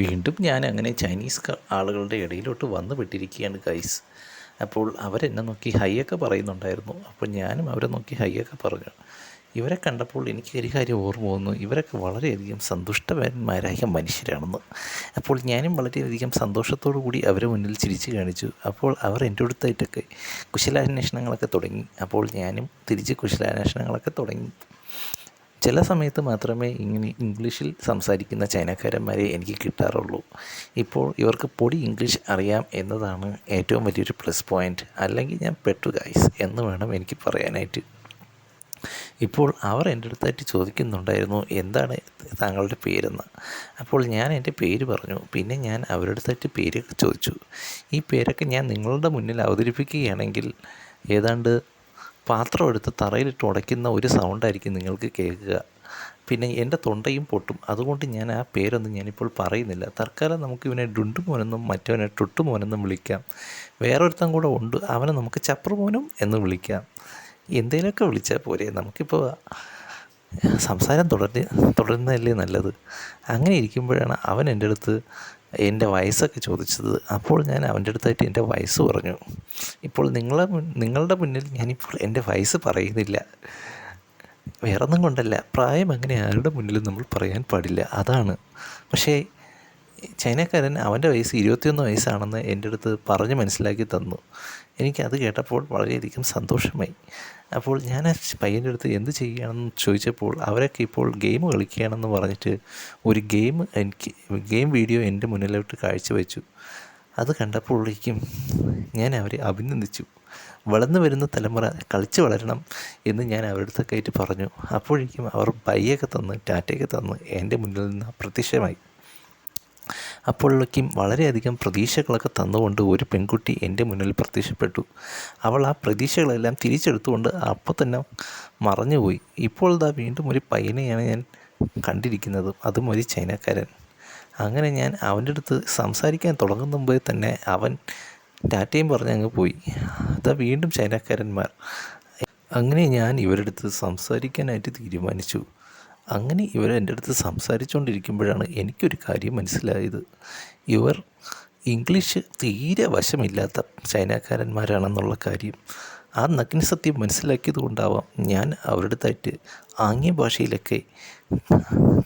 വീണ്ടും ഞാൻ അങ്ങനെ ചൈനീസ് ആളുകളുടെ ഇടയിലോട്ട് വന്നു പെട്ടിരിക്കുകയാണ് ഗൈസ് അപ്പോൾ അവരെന്നെ നോക്കി ഹൈയൊക്കെ പറയുന്നുണ്ടായിരുന്നു. അപ്പോൾ ഞാനും അവരെ നോക്കി ഹൈയൊക്കെ പറഞ്ഞു. ഇവരെ കണ്ടപ്പോൾ എനിക്ക് ഒരു കാര്യം ഓർമ്മ വന്നു. ഇവരൊക്കെ വളരെയധികം സന്തുഷ്ടവാന്മാരായ മനുഷ്യരാണെന്ന്. അപ്പോൾ ഞാനും വളരെയധികം സന്തോഷത്തോടു കൂടി അവരെ മുന്നിൽ ചിരിച്ചു കാണിച്ചു. അപ്പോൾ അവർ എന്റെ അടുത്തായിട്ടൊക്കെ കുശലാന്വേഷണങ്ങളൊക്കെ തുടങ്ങി. അപ്പോൾ ഞാനും തിരിച്ച് കുശലാന്വേഷണങ്ങളൊക്കെ തുടങ്ങി. ചില സമയത്ത് മാത്രമേ ഇങ്ങനെ ഇംഗ്ലീഷിൽ സംസാരിക്കുന്ന ചൈനക്കാരന്മാരെ എനിക്ക് കിട്ടാറുള്ളൂ. ഇപ്പോൾ ഇവർക്ക് പൊടി ഇംഗ്ലീഷ് അറിയാം എന്നതാണ് ഏറ്റവും വലിയൊരു പ്ലസ് പോയിന്റ് അല്ലെങ്കിൽ ഞാൻ പെട്ടു ഗൈസ് എന്ന് വേണം എനിക്ക് പറയാനായിട്ട്. ഇപ്പോൾ അവർ എന്റെ അടുത്തായിട്ട് ചോദിക്കുന്നുണ്ടായിരുന്നു എന്താണ് താങ്കളുടെ പേരെന്ന്. അപ്പോൾ ഞാൻ എന്റെ പേര് പറഞ്ഞു. പിന്നെ ഞാൻ അവരുടെ അടുത്തായിട്ട് പേര് ചോദിച്ചു. ഈ പേരൊക്കെ ഞാൻ നിങ്ങളുടെ മുന്നിൽ അവതരിപ്പിക്കുകയാണെങ്കിൽ ഏതാണ്ട് പാത്രം എടുത്ത് തറയിലിട്ട് ഉടയ്ക്കുന്ന ഒരു സൗണ്ടായിരിക്കും നിങ്ങൾക്ക് കേൾക്കുക. പിന്നെ എന്റെ തൊണ്ടയും പൊട്ടും. അതുകൊണ്ട് ഞാൻ ആ പേരൊന്നും ഞാനിപ്പോൾ പറയുന്നില്ല. തൽക്കാലം നമുക്ക് ഇവനെ ഡുണ്ടുമോനെന്നും മറ്റവനെ ടുട്ടുമോനെന്നും വിളിക്കാം. വേറൊരുത്തം കൂടെ ഉണ്ട്. അവനെ നമുക്ക് ചപ്രമോനും എന്ന് വിളിക്കാം. എന്തേലൊക്കെ വിളിച്ചാൽ പോരെ. നമുക്കിപ്പോൾ സംസാരം തുടർന്ന് തുടരുന്നതല്ലേ നല്ലത്. അങ്ങനെ ഇരിക്കുമ്പോഴാണ് അവൻ എന്റെ അടുത്ത് എന്റെ വയസ്സൊക്കെ ചോദിച്ചത്. അപ്പോൾ ഞാൻ അവന്റെ അടുത്തായിട്ട് എന്റെ വയസ്സ് പറഞ്ഞു. ഇപ്പോൾ നിങ്ങളെ നിങ്ങളുടെ മുന്നിൽ ഞാനിപ്പോൾ എന്റെ വയസ്സ് പറയുന്നില്ല. വേറൊന്നും കൊണ്ടല്ല. പ്രായം അങ്ങനെ ആരുടെ മുന്നിലും നമ്മൾ പറയാൻ പാടില്ല. അതാണ്. പക്ഷേ ചൈനക്കാരൻ അവന്റെ വയസ്സ് ഇരുപത്തിയൊന്ന് വയസ്സാണെന്ന് എന്റെ അടുത്ത് പറഞ്ഞ് മനസ്സിലാക്കി തന്നു. എനിക്കത് കേട്ടപ്പോൾ വളരെയധികം സന്തോഷമായി. അപ്പോൾ ഞാൻ ആ പയ്യന്റെ അടുത്ത് എന്ത് ചെയ്യുകയാണെന്ന് ചോദിച്ചപ്പോൾ അവരൊക്കെ ഇപ്പോൾ ഗെയിം കളിക്കുകയാണെന്ന് പറഞ്ഞിട്ട് ഒരു ഗെയിം എനിക്ക് ഗെയിം വീഡിയോ എന്റെ മുന്നിലോട്ട് കാഴ്ചവെച്ചു. അത് കണ്ടപ്പോഴേക്കും ഞാൻ അവരെ അഭിനന്ദിച്ചു. വളർന്നു വരുന്ന തലമുറ കളിച്ച് വളരണം എന്ന് ഞാൻ അവരുടെ ആയിട്ട് പറഞ്ഞു. അപ്പോഴേക്കും അവർ ബൈയൊക്കെ തന്ന് ടാറ്റയൊക്കെ തന്ന് എന്റെ മുന്നിൽ നിന്ന് അപ്രത്യക്ഷമായി. അപ്പോഴേക്കും വളരെയധികം പ്രതീക്ഷകളൊക്കെ തന്നുകൊണ്ട് ഒരു പെൺകുട്ടി എന്റെ മുന്നിൽ പ്രത്യക്ഷപ്പെട്ടു. അവൾ ആ പ്രതീക്ഷകളെല്ലാം തിരിച്ചെടുത്തുകൊണ്ട് അപ്പോൾ തന്നെ മറഞ്ഞുപോയി. ഇപ്പോൾ ഇതാ വീണ്ടും ഒരു പയ്യനെയാണ് ഞാൻ കണ്ടിരിക്കുന്നത്. അതും ഒരു ചൈനക്കാരൻ. അങ്ങനെ ഞാൻ അവന്റെ അടുത്ത് സംസാരിക്കാൻ തുടങ്ങുന്ന മുമ്പേ തന്നെ അവൻ ടാറ്റയും പറഞ്ഞ് അങ്ങ് പോയി. അതാ വീണ്ടും ചൈനക്കാരന്മാർ. അങ്ങനെ ഞാൻ ഇവരുടെ അടുത്ത് സംസാരിക്കാനായിട്ട് തീരുമാനിച്ചു. അങ്ങനെ ഇവർ എന്റെ അടുത്ത് സംസാരിച്ചുകൊണ്ടിരിക്കുമ്പോഴാണ് എനിക്കൊരു കാര്യം മനസ്സിലായത്. ഇവർ ഇംഗ്ലീഷ് തീരെ വശമില്ലാത്ത ചൈനക്കാരന്മാരാണെന്നുള്ള കാര്യം. ആ നഗ്ന സത്യം മനസ്സിലാക്കിയത് കൊണ്ടാവാം ഞാൻ അവരുടെ തായിട്ട് ആംഗ്യ ഭാഷയിലൊക്കെ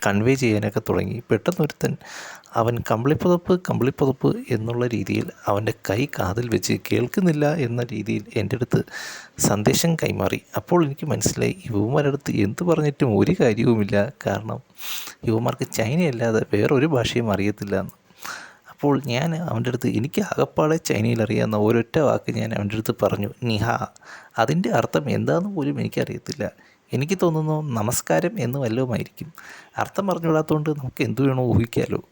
കൺവേ ചെയ്യാനൊക്കെ തുടങ്ങി. പെട്ടെന്നൊരുത്തൻ അവൻ കമ്പിളിപ്പുതപ്പ് കമ്പിളിപ്പുതപ്പ് എന്നുള്ള രീതിയിൽ അവന്റെ കൈ കാതിൽ വെച്ച് കേൾക്കുന്നില്ല എന്ന രീതിയിൽ എന്റെ അടുത്ത് സന്ദേശം കൈമാറി. അപ്പോൾ എനിക്ക് മനസ്സിലായി യുവമാരുടെ അടുത്ത് എന്ത് പറഞ്ഞിട്ടും ഒരു കാര്യവുമില്ല. കാരണം യുവമാർക്ക് ചൈനയല്ലാതെ വേറൊരു ഭാഷയും അറിയത്തില്ല എന്ന്. അപ്പോൾ ഞാൻ അവന്റെ അടുത്ത് എനിക്ക് ആകപ്പാടെ ചൈനയിൽ അറിയാവുന്ന ഒരൊറ്റ വാക്ക് ഞാൻ അവന്റെ അടുത്ത് പറഞ്ഞു. നിഹ. അതിന്റെ അർത്ഥം എന്താണെന്ന് പോലും എനിക്കറിയത്തില്ല. എനിക്ക് തോന്നുന്നു നമസ്കാരം എന്ന് വല്ലതുമായിരിക്കും അർത്ഥം പറഞ്ഞുവിടാത്തതുകൊണ്ട് നമുക്ക് എന്തു വേണോ ഊഹിക്കാമല്ലോ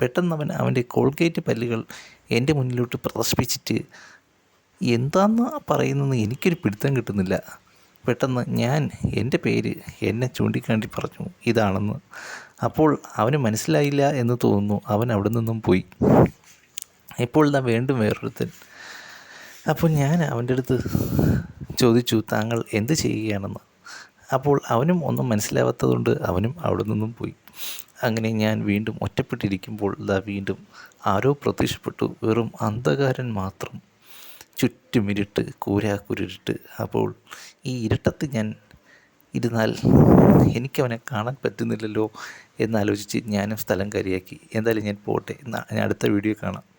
പെട്ടെന്ന് അവൻ അവന്റെ കോൾഗേറ്റ് പല്ലുകൾ എന്റെ മുന്നിലോട്ട് പ്രദർശിപ്പിച്ചിട്ട് എന്താന്ന് പറയുന്നതെന്ന് എനിക്കൊരു പിടുത്തം കിട്ടുന്നില്ല. പെട്ടെന്ന് ഞാൻ എന്റെ പേര് എന്നെ ചൂണ്ടിക്കാണ്ടി പറഞ്ഞു ഇതാണെന്ന്. അപ്പോൾ അവന് മനസ്സിലായില്ല എന്ന് തോന്നുന്നു. അവൻ അവിടെ നിന്നും പോയി. ഇപ്പോൾ ഇതാ വീണ്ടും വേറൊരുത്തൻ. അപ്പോൾ ഞാൻ അവന്റെ അടുത്ത് ചോദിച്ചു താങ്കൾ എന്ത് ചെയ്യുകയാണെന്ന്? അപ്പോൾ അവനും ഒന്നും മനസ്സിലാവാത്തതുകൊണ്ട് അവനും അവിടെ നിന്നും പോയി. അങ്ങനെ ഞാൻ വീണ്ടും ഒറ്റപ്പെട്ടിരിക്കുമ്പോൾ ദാ വീണ്ടും ആരോ പ്രത്യക്ഷപ്പെട്ടു. വെറും അന്ധകാരൻ മാത്രം. ചുറ്റുമിരുട്ട് കൂരാക്കുരുട്ട്. അപ്പോൾ ഈ ഇരുട്ടത്ത് ഞാൻ ഇരുന്നാൽ എനിക്കവനെ കാണാൻ പറ്റുന്നില്ലല്ലോ എന്നാലോചിച്ച് ഞാനും സ്ഥലം കരിയാക്കി. എന്തായാലും ഞാൻ പോട്ടെ. ഞാൻ അടുത്ത വീഡിയോ കാണാം.